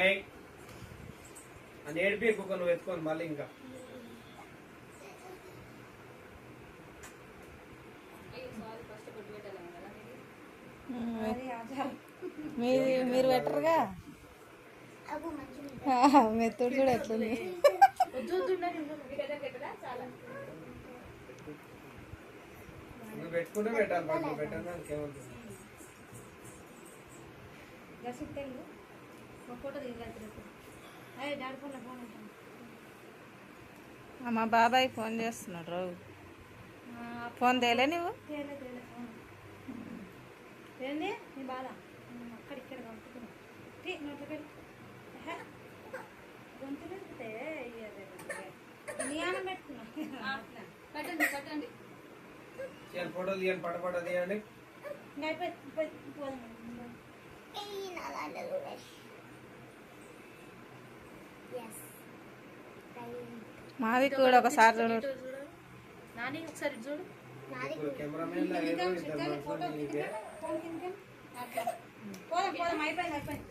ఏయ్. అని ఏడిపి ఎక్కువ నువ్వు ఎత్తుకొని మళ్ళీ ఇంకా. మీది మీరు పెట్టరుగా? మెత్తుడు కూడా ఎట్లుంది. నువ్వు పెట్టుకుంటే పెట్టాలి మరి పెట్టాలి దానికి ఏముంది ఫోటో దిగలేదు అయ్యి డాడీ ఫోన్ ఫోన్ ఉంటాను మా బాబాయ్ ఫోన్ చేస్తున్నాడు రావు ఫోన్ తేలే నువ్వు తేలే తేలే ఫోన్. ఏంది? నీ బాధ? అక్కడ ఇక్కడ పంపుతున్నా తీ నోట్లకెళ్ళి గొంతు పెడితే పెట్టుకున్నా. కట్టండి తీయండి ఫోటో తీయండి అయిపోయి పోదాం. మాది కూడా ఒకసారి చూడు నాని ఒకసారి చూడు. కెమెరామెన్ లాగా పోదాం పోదాం. అయిపోయింది అయిపోయింది.